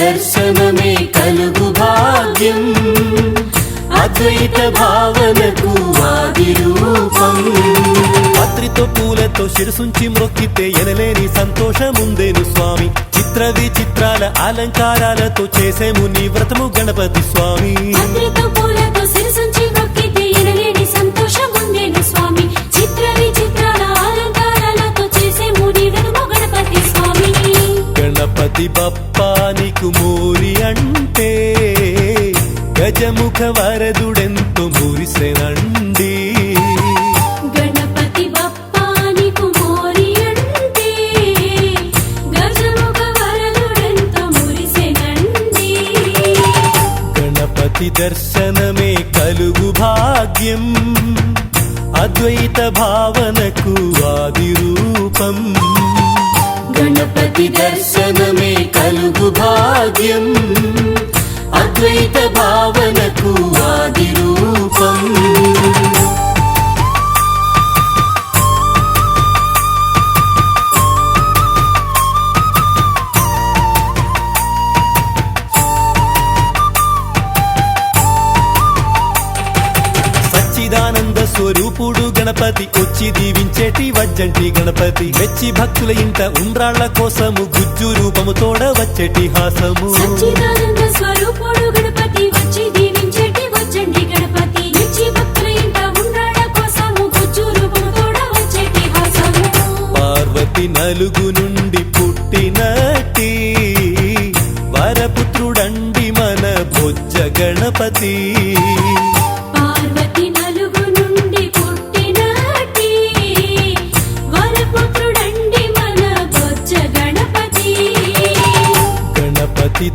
దర్శనమే కలుగు భాగ్యం. అద్వైత భావనకు ఆది రూపం. పత్రితో పూలతో శిరసుంచి మొక్కితే ఎనలేని సంతోషముందేను స్వామి. చిత్ర విచిత్రాల అలంకారాలతో చేసేము నీ వ్రతము గణపతి స్వామి. గణపతి బప్పా నీకు మోరి అంటే గజముఖ వరదుడెంతో మురిసెనండి. దర్శనమే కలుగు భాగ్యం అద్వైత భావనకు ఆది రూపం గణపతి దర్శనమే కలుగు భాగ్యం అద్వైత భావనకు వచ్చి దీవించేటి వజ్జంటి గణపతి. మెచ్చి భక్తుల ఇంట ఉండ్రాళ్ళ కోసము గుజ్జు రూపము తోడ వచ్చేటి హాసము సచ్చిదానంద స్వరూపుడు గణపతి వచ్చి దీవించేటి వచ్చండి గణపతి. మెచ్చి భక్తుల ఇంట ఉండ్రాళ్ళ కోసము గుజ్జు రూపము తోడ వచ్చేటి హాసము పార్వతి నలుగు నుండి పుట్టినట్టి వరపుత్రుడండి మన బొజ్జ గణపతి.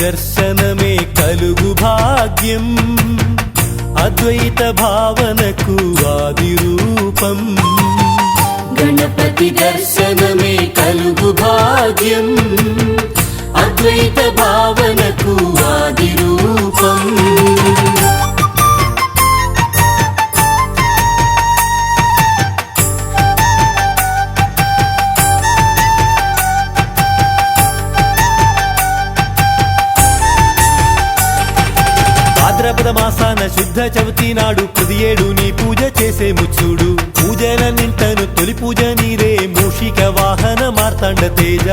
దర్శనమే కలుగు భాగ్యం. అద్వైత భావనకు ఆది రూపం. గణపతి దర్శనమే కలుగు భాగ్యం. అద్వైత భావనకు ఆది రూపం. నాడు పదియేడు నీ పూజ చేసే ముచ్చుడు. పూజల నింటను తొలి పూజ నీరే మూషిక వాహన మార్తాండ తేజ.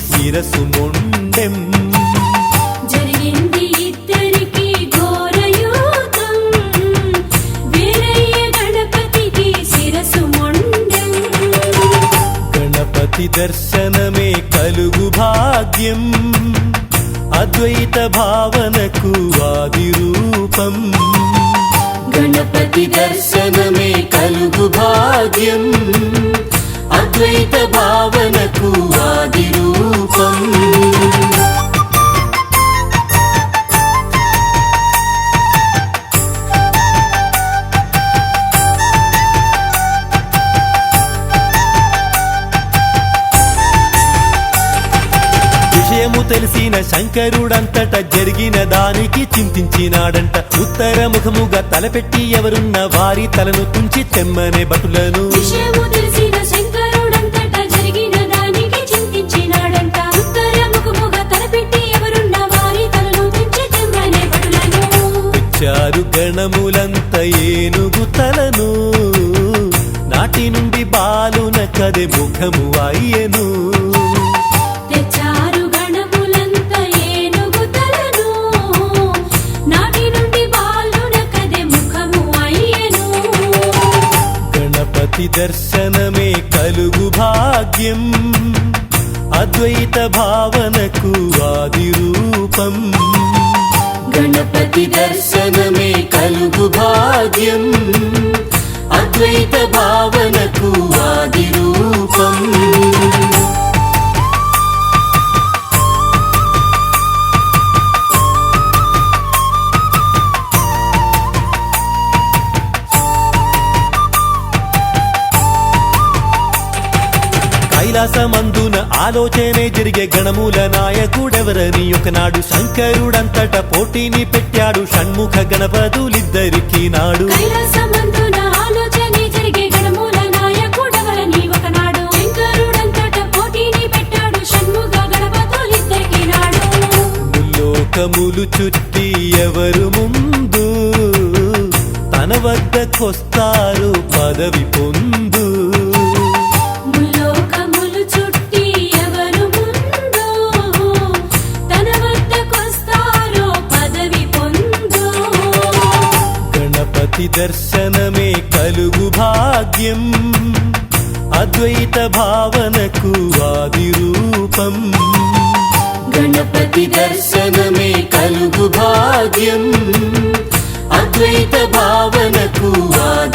మొండెం. గణపతి దర్శనమే కలుగు భాగ్యం. అద్వైత భావనకు ఆది రూపం. గణపతి దర్శనమే కలుగు భాగ్యం. అద్వైత భావనకు ఆది రూపం తెలిసిన శంకరుడంతట జరిగిన దానికి చింతించినాడంట. ఉత్తర ముఖముగా తలపెట్టి ఎవరున్న వారి తలను తుంచి తెమ్మనే భటులను. తెచ్చారు గణములంత ఏనుగు తలను. నాటి నుండి బాలున కదే ముఖము అయ్యెను. గణపతి దర్శనమే కలుగు భాగ్యం. అద్వైత భావనకు ఆది రూపం. గణపతి దర్శనమే కలుగు భాగ్యం. అద్వైత భావనకు ఆది ఆలోచనే జరిగే గణముల నాయకుడెవరని ఒకనాడు శంకరుడంతట పోటీని పెట్టాడు. షణ్ముఖ గణపతులిద్దరికి నాడు. ముల్లోకములు చుట్టి ఎవరు ముందు? తన వద్దకొస్తారు పదవి పొందు. దర్శనమే కలుగు భాగ్యం. అద్వైత భావనకు ఆది రూపం గణపతి దర్శనమే కలుగు భాగ్యం. అద్వైత భావనకు ఆది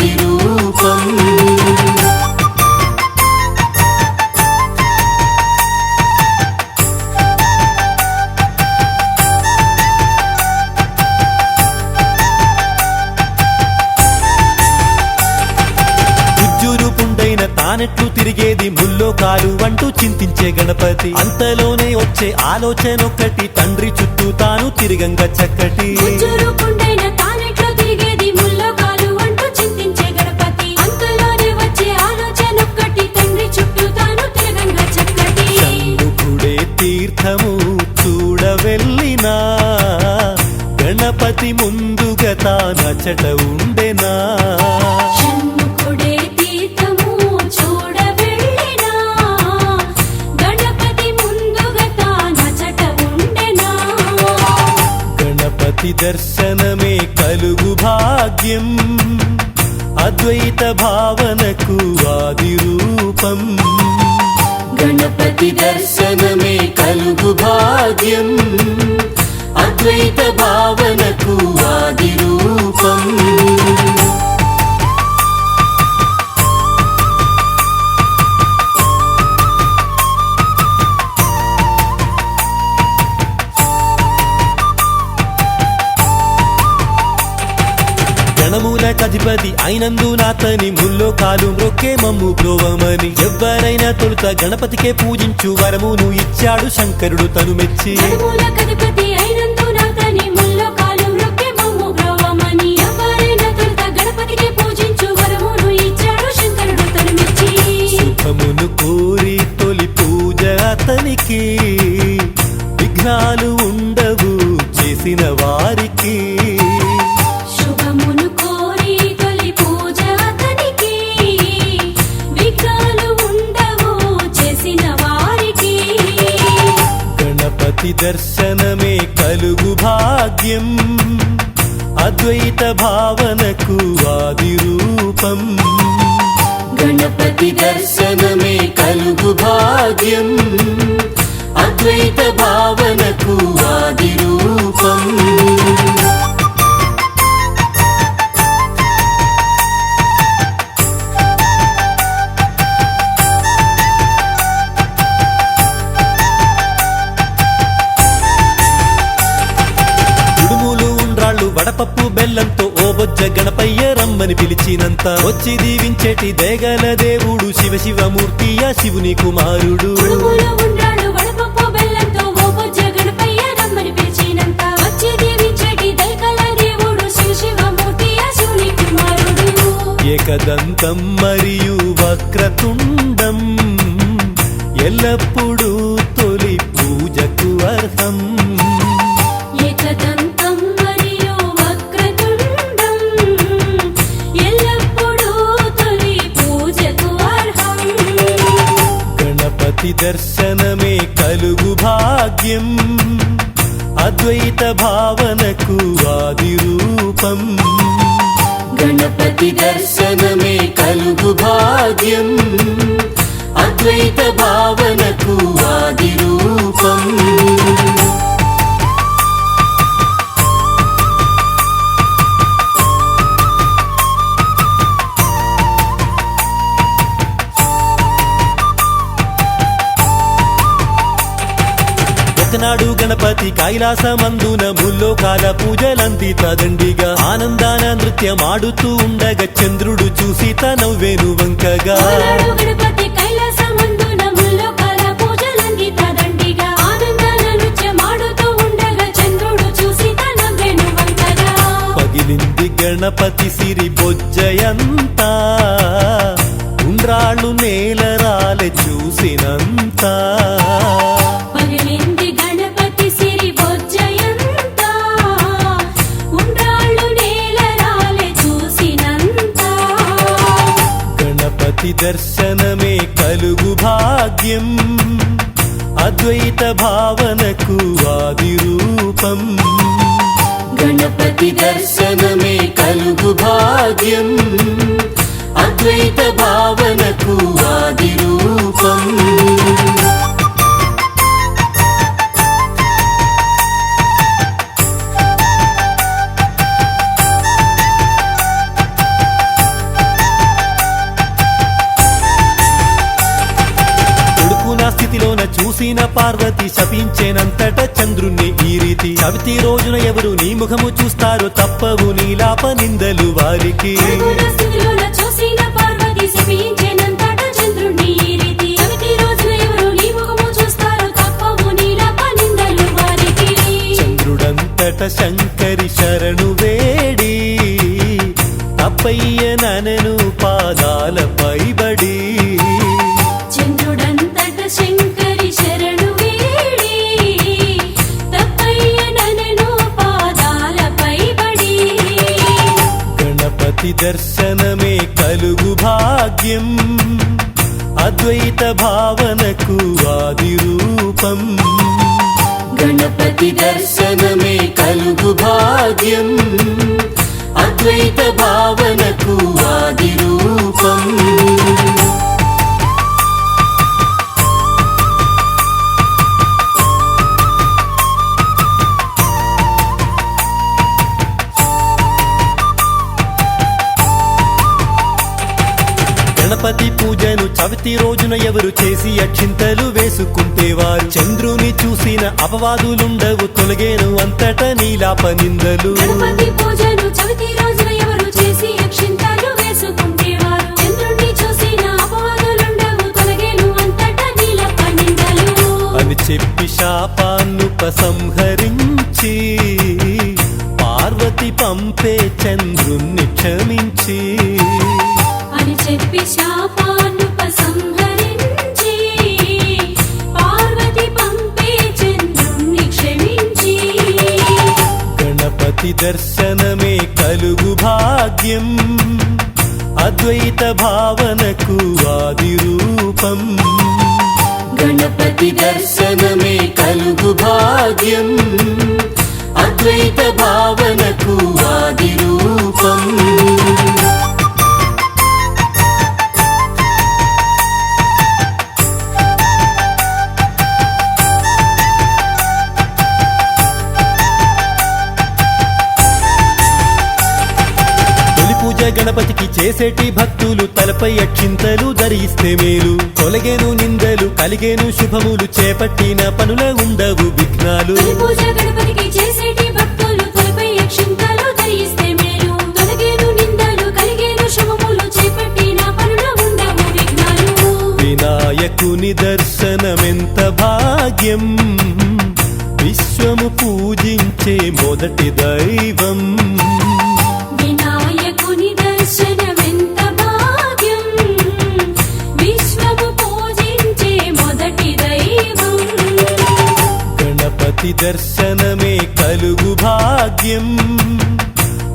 గణపతి. అంతలోనే వచ్చే ఆలోచనొక్కటి తండ్రి చుట్టూ తాను తిరగంగా చక్కటి. తీర్థము చూడ వెళ్ళినా గణపతి. ముందుగా తానచట ఉండెనా కధిపతి అయినందు నాతని ముల్లో కాలు మ్రొక్కే మమ్ము బ్రోవమని ఎవ్వరైనా తొలుత గణపతికే పూజించు వరమును ఇచ్చాడు శంకరుడు తను మెచ్చి గణముల కధిపతి అయినందున తని ముల్లోకాలు మ్రొక్కే మమ్ము బ్రోవమని ఎవరైనా తొలుత గణపతికి పూజించు వరమును ఇచ్చాడు శంకరుడు తను మెచ్చి సుఖమును కోరి తొలి పూజ అతనికి. విఘ్నాలు ఉండవు చేసిన వారికి. వడపప్పు బెల్లంతో ఓ బొజ్జ గణపయ్య రమ్మని పిలిచినంత వచ్చి దీవించేటి దేగల దేవుడు శివ శివమూర్తియా శివుని కుమారుడు. ఏకదంతం మరియు వక్రతుండం ఎల్లప్పుడూ తొలి పూజకు అర్హం. ఏకదంతం గణపతి దర్శనమే కలుగు భాగ్యం. అద్వైత భావనకు ఆది రూపం. గణపతి దర్శనమే కలుగు భాగ్యం. అద్వైత భావనకు ఆది రూపం. గణపతి కైలాసమందున ముల్లోకాల పూజలంతి తదండిగా. ఆనందాన నృత్యమాడుతూ ఉండగా చంద్రుడు చూసి తనవ్వేను వంకగా. గణపతి అద్వైత భావనకు ఆది రూపం స్థితిలోన చూసిన పార్వతి శపించేనంతట చంద్రుణ్ణి ఈ రీతి. చవితి రోజున ఎవరు నీ ముఖము చూస్తారు తప్పవు నీలాప నిందలు వారికి. చంద్రుడంతట శంకరి శరణు వేడి, ననను పాదాలపై పడి. గణపతి దర్శనమే కలుగు భాగ్యం అద్వైత భావనకు ఆది రూపం గణపతి దర్శనమే కలుగు భాగ్యం గణపతి పూజను చవితి రోజున ఎవరు చేసి అక్షింతలు వేసుకుంటే వారు చంద్రుని చూసిన అపవాదులుండవు తొలగేను అంతట నీలాప నిందలు గణపతి పూజను చవితి రోజున ఎవరు చేసి అక్షింతలు వేసుకుంటేవారు. చంద్రుణ్ణి చూసిన అపవాదులుండవు, తొలగేను అంతటా నీల పనిందలు. అని చెప్పి శాపాన్నుపసంహరించి పార్వతి పంపే చంద్రుణ్ణి క్షమించి చెప్పి శాపానుపసంహరించి పార్వతి పంపే చంద్రుణ్ణి క్షమించి. గణపతి దర్శనమే కలుగు భాగ్యం అద్వైత భావనకు ఆది రూపం. గణపతి దర్శనమే కలుగు భాగ్యం అద్వైత భావనకు తొలగేను నిందలు కలిగేను శుభములు చేపట్టిన పనుల ఉండవు విఘ్నాలు. వినాయకుని దర్శనమెంత భాగ్యం. విశ్వము పూజించే మొదటి దైవం. దర్శనమే కలుగు భాగ్యం.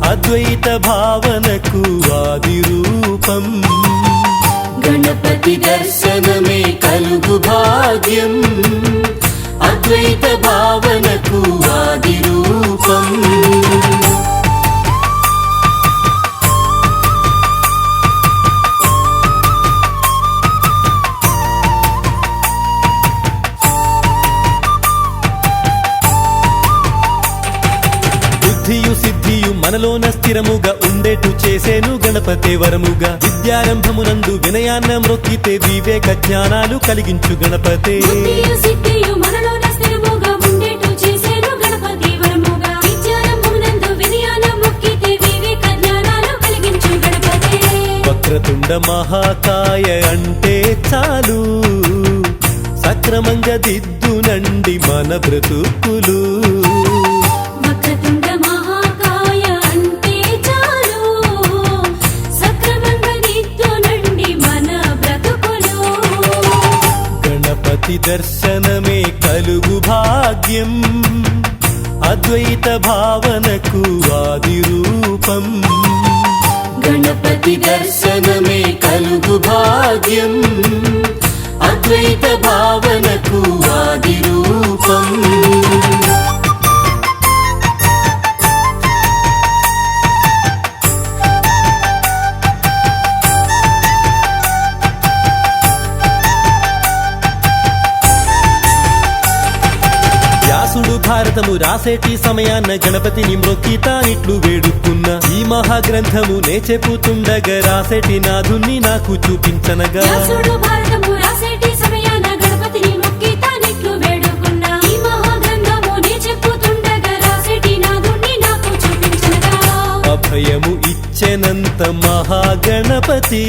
అద్వైత భావనకు ఆది రూపం. జ్ఞానాలు కలిగించు గణపతే. వక్రతుండ మహాకాయ అంటే చాలు. సక్రమంగా దిద్దునండి మన బ్రతుకులు. దర్శనమే కలుగు భాగ్యం. అద్వైత భావనకు ఆది రూపం గణపతి దర్శనమే కలుగు భాగ్యం. అద్వైత భావనకు రాసేటి సమయాన్న గణపతిని మ్రొక్కితా ఇట్లు వేడుకున్న ఈ మహాగ్రంథము నే చెప్పుతుండగా రాసేటి నాథుణ్ణి నాకు చూపించనగా. అభయము ఇచ్చెనంత మహాగణపతి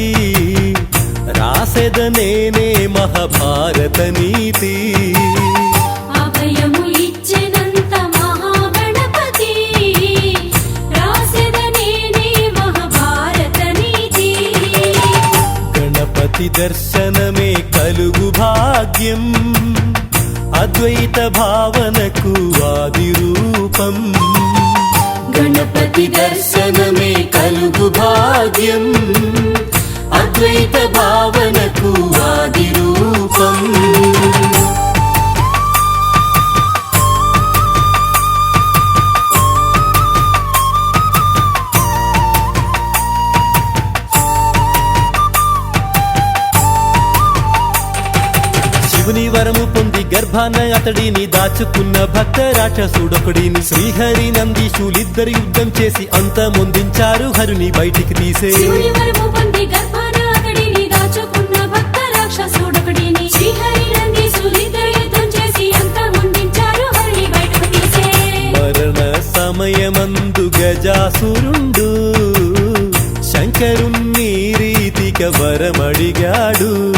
రాసెద నేనే మహాభారత నీతి. దర్శనమే కలుగు భాగ్యం. అద్వైత భావనకు ఆది రూపం. గణపతి దర్శనమే కలుగు భాగ్యం. అద్వైత భావన శివుని వరము పొంది గర్భాన అతడిని దాచుకున్న భక్త రాక్షసుడొకడిని శ్రీహరి నందీశులిద్దరు యుద్ధం చేసి అంతమొందించారు హరుని బయటికి తీసే. మరణ సమయమందు గజాసురుండు. శంకరుణ్ణి రీతిక వరమడిగాడు.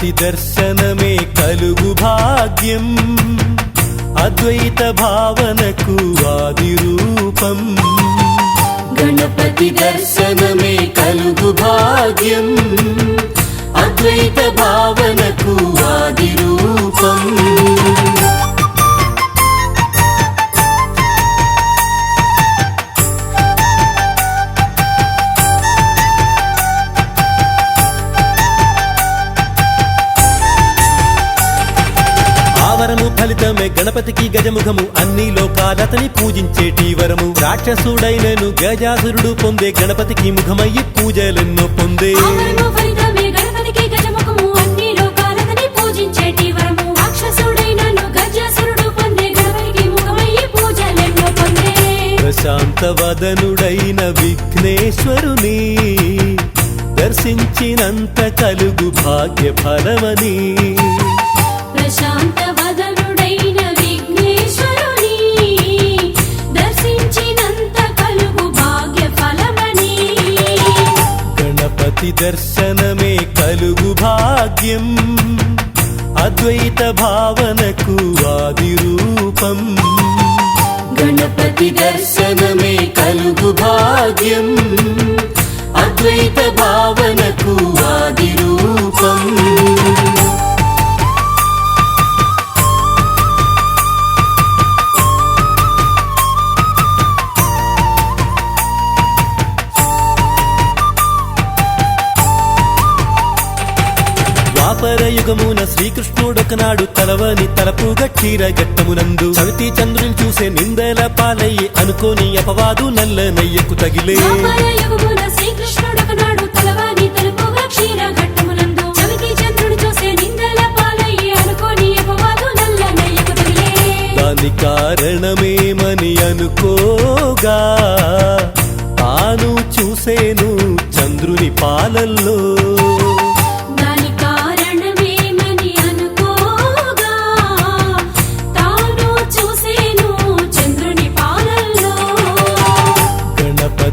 గణపతి దర్శనమే కలుగు భాగ్యం. అద్వైత భావనకు ఆది రూపం. గణపతి దర్శనమే కలుగు భాగ్యం. అద్వైత భావనకు ఆది రూపం. గణపతికి గజముఖము. అన్ని లోకాలతని పూజించేటి వరము. రాక్షసుడైనను గజాసురుడు పొందే గణపతికి ముఖమయ్యి పూజలెన్నో పొందే. ఆవరణము ఫలితమే గణపతికి గజముఖము. అన్ని లోకాలతని పూజించేటి వరము. రాక్షసుడైనను గజాసురుడు పొందే గణపతికి ముఖమయ్యి పూజలెన్నో పొందే. ప్రశాంత వదనుడైన విఘ్నేశ్వరుని దర్శించినంత కలుగు భాగ్య ఫలమని ప్రశాంత గణపతి దర్శనమే కలుగు భాగ్యం. అద్వైత భావనకు ఆది రూపం. గణపతి దర్శనమే కలుగు భాగ్యం. అద్వైత భావన తలవని తలపుగా క్షీర గట్టమునందు చవితి చంద్రుని చూసే నిందల పాలయ్యి అనుకోని అపవాదు నల్ల నయ్యకు తగిలే. ద్వాపర యుగమున శ్రీకృష్ణుడొకనాడు తలవాని తలుపుగా క్షీర ఘట్టమునందు. చవితి చంద్రుడు చూసే నిందల పాలయ్యి అనుకోని అపవాదు నల్ల నయ్యకు తగిలే. దాని కారణమేమని అనుకోగా. తాను చూసేను చంద్రుని పాలల్లో.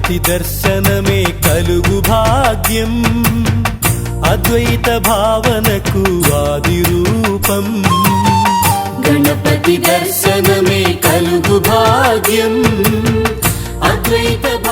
భక్తి దర్శనమే కలుగు భాగ్యం. అద్వైత భావనకు ఆది రూపం. గణపతి దర్శనమే కలుగు భాగ్యం. అద్వైత